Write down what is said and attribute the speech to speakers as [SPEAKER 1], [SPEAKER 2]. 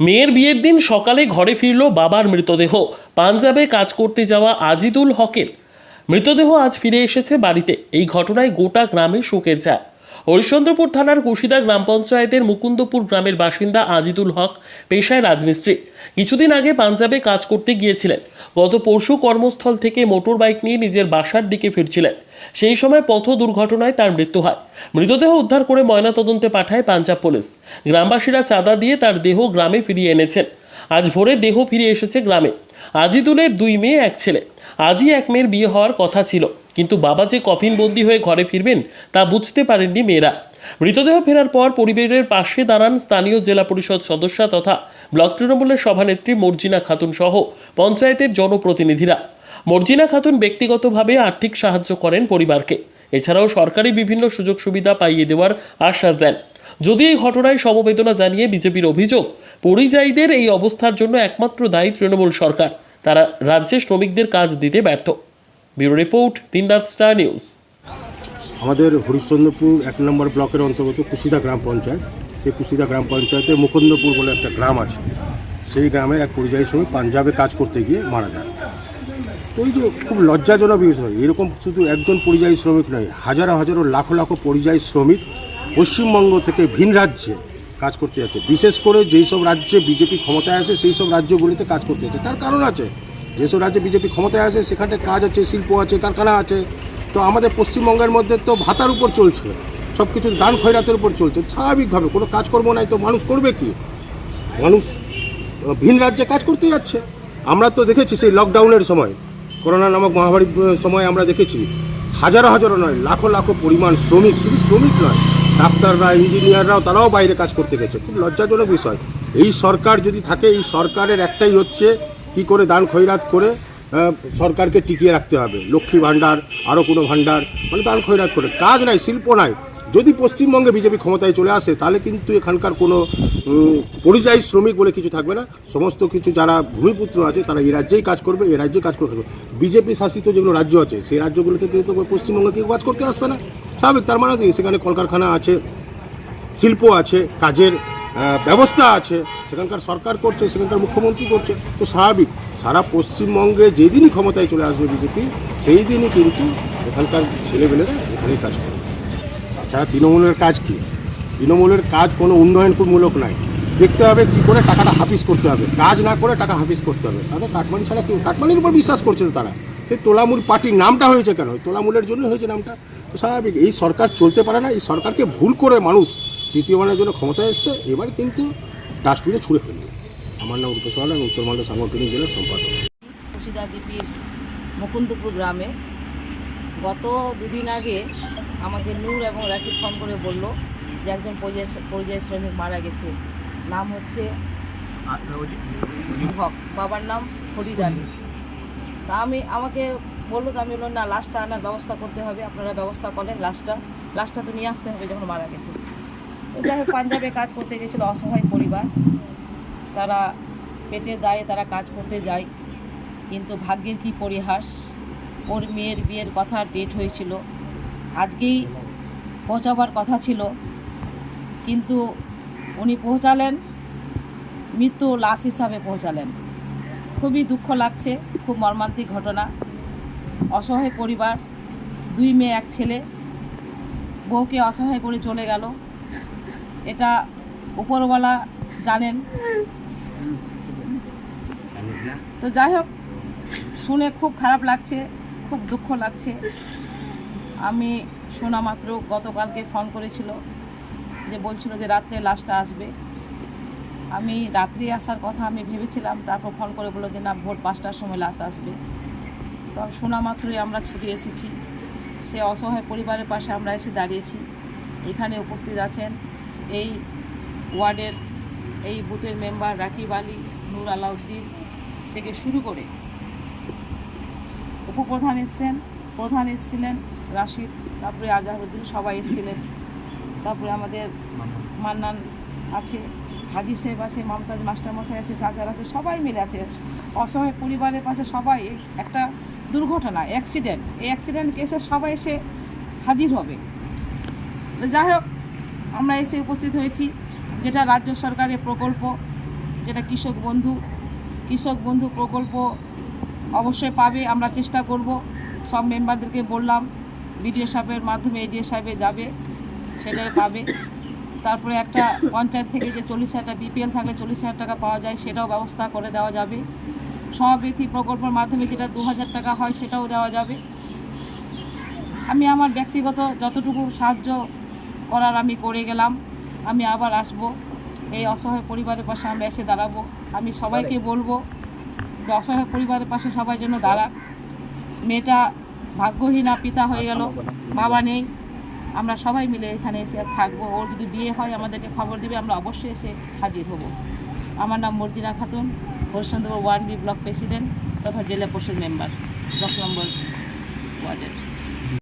[SPEAKER 1] মেয়ের বিয়ের দিন সকালে ঘরে ফিরল বাবার মৃতদেহ। পাঞ্জাবে কাজ করতে যাওয়া আজিদুল হকের মৃতদেহ আজ ফিরে এসেছে বাড়িতে। এই ঘটনায় গোটা গ্রামে শোকের ছায়া। হরিশ্চন্দ্রপুর থানার কুশিদা গ্রাম পঞ্চায়েতের মুকুন্দপুর গ্রামের বাসিন্দা আজিদুল হক পেশায় রাজমিস্ত্রি। কিছুদিন আগে পাঞ্জাবে কাজ করতে গিয়েছিলেন। গত পরশু কর্মস্থল থেকে মোটর বাইক নিয়ে নিজের বাসার দিকে ফিরছিলেন। সেই সময় পথ দুর্ঘটনায় তার মৃত্যু হয়। মৃতদেহ উদ্ধার করে ময়নাতদন্তে পাঠায় পাঞ্জাব পুলিশ। গ্রামবাসীরা চাঁদা দিয়ে তার দেহ গ্রামে ফিরিয়ে এনেছেন। আজ ভোরে দেহ ফিরে এসেছে গ্রামে। আজিদুলের দুই মেয়ে, এক ছেলে। আজই এক মেয়ের বিয়ে হওয়ার কথা ছিল। কিন্তু বাবা যে কফিনবন্দি হয়ে ঘরে ফিরবেন তা বুঝতে পারেননি মেয়েরা। মৃতদেহ ফেরার পর পরিবারের পাশে দাঁড়ান স্থানীয় জেলা পরিষদ সদস্য তথা ব্লক তৃণমূলের সভানেত্রী মর্জিনা খাতুন সহ পঞ্চায়েতের জনপ্রতিনিধিরা। মর্জিনা খাতুন ব্যক্তিগতভাবে আর্থিক সাহায্য করেন পরিবারকে। এছাড়াও সরকারি বিভিন্ন সুযোগ সুবিধা পাইয়ে দেওয়ার আশ্বাস দেন। যদি এই ঘটনায় সমবেদনা জানিয়ে বিজেপির অভিযোগ, পরিযায়ীদের এই অবস্থার জন্য একমাত্র দায়ী তৃণমূল সরকার। তারা রাজ্যে শ্রমিকদের কাজ দিতে ব্যর্থ। ব্যুরো রিপোর্ট, তিন রাত স্টার নিউজ।
[SPEAKER 2] আমাদের হরিশ্চন্দ্রপুর এক নম্বর ব্লকের অন্তর্গত কুশিদা গ্রাম পঞ্চায়েত। সেই কুশিদা গ্রাম পঞ্চায়েতে মুকুন্দপুর বলে একটা গ্রাম আছে। সেই গ্রামের এক পরিযায়ী শ্রমিক পাঞ্জাবে কাজ করতে গিয়ে মারা যান। তো এই যে খুব লজ্জাজনক বিষয়, এরকম শুধু একজন পরিযায়ী শ্রমিক নয়, হাজারো হাজারো লাখো লাখো পরিযায়ী শ্রমিক পশ্চিমবঙ্গ থেকে ভিন রাজ্যে কাজ করতে যাচ্ছে। বিশেষ করে যেই সব রাজ্যে বিজেপি ক্ষমতায় আসে, সেই সব রাজ্যগুলিতে কাজ করতে যাচ্ছে। তার কারণ আছে যেসব রাজ্যে বিজেপি ক্ষমতায় আসে সেখানে কাজ আছে, শিল্প আছে, কারখানা আছে, তো আমাদের পশ্চিমবঙ্গের মধ্যে তো ভাতার উপর চলছে সব কিছু দান খয়রাতের উপর চলছে, স্বাভাবিকভাবে কোনো কাজকর্ম নাই তো মানুষ করবে কি? মানুষ, ভিন রাজ্যে কাজ করতে যাচ্ছে। আমরা তো দেখেছি সেই লকডাউনের সময়, করোনা নামক মহামারীর সময় আমরা দেখেছি, হাজারো হাজারো নয়, লাখো লাখো পরিমাণ শ্রমিক, শুধু শ্রমিক নয়, ডাক্তাররা ইঞ্জিনিয়াররাও তারাও বাইরে কাজ করতে গেছে। খুব লজ্জাজনক বিষয়। এই সরকার যদি থাকে, এই সরকারের একটাই হচ্ছে কি করে দান খৈরাত করে সরকারকে টিকিয়ে রাখতে হবে? লক্ষ্মী ভাণ্ডার আরও কোনো ভাণ্ডার মানে দান খৈরাত করে। কাজ নাই, শিল্প নাই। যদি পশ্চিমবঙ্গে বিজেপি ক্ষমতায় চলে আসে, তাহলে কিন্তু এখানকার কোনো পরিযায়ী শ্রমিক বলে কিছু থাকবে না। সমস্ত কিছু যারা ভূমিপুত্র আছে, তারা এই রাজ্যেই কাজ করবে, এই রাজ্যে কাজ করবে। বিজেপি শাসিত যেগুলো রাজ্য আছে, সেই রাজ্যগুলোতে কিন্তু পশ্চিমবঙ্গে কেউ কাজ করতে আসছে না। স্বাভাবিক, তার মানে সেখানে কলকারখানা আছে, শিল্প আছে, কাজের ব্যবস্থা আছে। সেখানকার সরকার করছে, সেখানকার মুখ্যমন্ত্রী করছে। তো স্বাভাবিক, সারা পশ্চিমবঙ্গে যেদিনই ক্ষমতায় চলে আসবে বিজেপি সেই দিনই কিন্তু এখানকার ছেলেমেয়েরা এখানেই কাজ করবে। তাছাড়া তৃণমূলের কাজ কি? তৃণমূলের কাজ কোনো উন্নয়নমূলক নাই দেখতে হবে কি করে টাকাটা হাফিস করতে হবে। কাজ না করে টাকা হাফিস করতে হবে। তাদের কাটমানি ছাড়া কেউ কাটমানির উপর বিশ্বাস করছে তারা। সেই তোলামূল পার্টির নামটা হয়েছে কেন? তোলামূলের জন্য হয়েছে নামটা? তো স্বাভাবিক, এই সরকার চলতে পারে না। এই সরকারকে ভুল করে মানুষ তৃতীয়বারের জন্য ক্ষমতায় এসছে এবার কিন্তু ডাস্টবিনে ছুঁড়ে ফেলবে। আমার নাম রূপেশ মালা আমি উত্তর মালদা সাংগঠনিক জেলার সম্পাদক।
[SPEAKER 3] মুর্শিদা জিপির মুকুন্দপুর গ্রামে গত দুদিন আগে আমাকে নূর এবং রাকিব ফোন করে বলল যে একজন পরিযায়ী পরিযায়ী শ্রমিক মারা গেছে। নাম হচ্ছে হক। বাবার নাম ফরিদ আলী। তা আমি আমাকে বলল তো আমি বললাম না লাশটা আনার ব্যবস্থা করতে হবে আপনারা ব্যবস্থা করেন লাশটা লাশটা তো নিয়ে আসতে হবে যখন মারা গেছে। যাই হোক, পাঞ্জাবে কাজ করতে গেছিল অসহায় পরিবার। তারা পেটের দায়ে তারা কাজ করতে যায়, কিন্তু ভাগ্যের কি পরিহাস? ওর মেয়ের বিয়ের কথা ডেট হয়েছিল। আজকেই পৌঁছাবার কথা ছিল। কিন্তু উনি পৌঁছালেন, মৃত্যু লাশ হিসাবে পৌঁছালেন। খুবই দুঃখ লাগছে, খুব মর্মান্তিক ঘটনা। অসহায় পরিবার, দুই মেয়ে, এক ছেলে। বউকে অসহায় করে চলে গেল। এটা উপরওয়ালা জানেন। তো যাই হোক, শুনে খুব খারাপ লাগছে, খুব দুঃখ লাগছে। আমি শোনা মাত্র গতকালকে ফোন করেছিল, যে বলছিল যে রাত্রে লাশটা আসবে। আমি রাত্রি আসার কথা আমি ভেবেছিলাম, তারপর ফোন করে বলল যে না, ভোর পাঁচটার সময় লাশ আসবে। তো শোনা মাত্রই আমরা ছুটে এসেছি। সে অসহায় পরিবারের পাশে আমরা এসে দাঁড়িয়েছি। এখানে উপস্থিত আছেন এই ওয়ার্ডের, এই বুথের মেম্বার রাকিব আলী নূর আলাউদ্দিন থেকে শুরু করে উপপ্রধান এসছেন, প্রধান এসছিলেন রাশিদ, তারপরে আজহারুদ্দিন সবাই এসছিলেন। তারপরে আমাদের মান্নান আছে, হাজি সাহেব আছে, মমতাজ মাস্টারমশাই আছে, চাচার আছে, সবাই মিলে আছে। অসহায় পরিবারের পাশে সবাই একটা দুর্ঘটনা অ্যাক্সিডেন্ট এই অ্যাক্সিডেন্ট কেসে সবাই এসে হাজির হবে। যাই হোক আমরা এসে উপস্থিত হয়েছি। যেটা রাজ্য সরকারের প্রকল্প, যেটা কৃষক বন্ধু কৃষক বন্ধু প্রকল্প অবশ্যই পাবে, আমরা চেষ্টা করব। সব মেম্বারদেরকে বললাম, বিডিও সাহেবের মাধ্যমে এডিও সাহেবে যাবে, সেটাই পাবে। তারপরে একটা পঞ্চায়েত থেকে যে চল্লিশ হাজার বিপিএল থাকলে চল্লিশ হাজার টাকা পাওয়া যায়, সেটাও ব্যবস্থা করে দেওয়া যাবে। সমাবৃত্তি প্রকল্পের মাধ্যমে যেটা দু হাজার টাকা হয়, সেটাও দেওয়া যাবে। আমি আমার ব্যক্তিগত যতটুকু সাহায্য করার আমি করে গেলাম। আমি আবার আসব। এই অসহায় পরিবারের পাশে আমরা এসে দাঁড়াবো। আমি সবাইকে বলব যে অসহায় পরিবারের পাশে সবাই যেন দাঁড়াক। মেয়েটা ভাগ্যহীনা পিতা হয়ে গেল। বাবা নেই। আমরা সবাই মিলে এখানে এসে থাকব। ওর যদি বিয়ে হয় আমাদেরকে খবর দিবে। আমরা অবশ্যই এসে হাজির হব। আমার নাম Marjina Khatun Harishchandrapur one B block president তথা জেলা পরিষদ মেম্বার দশ নম্বর ওয়ার্ডের।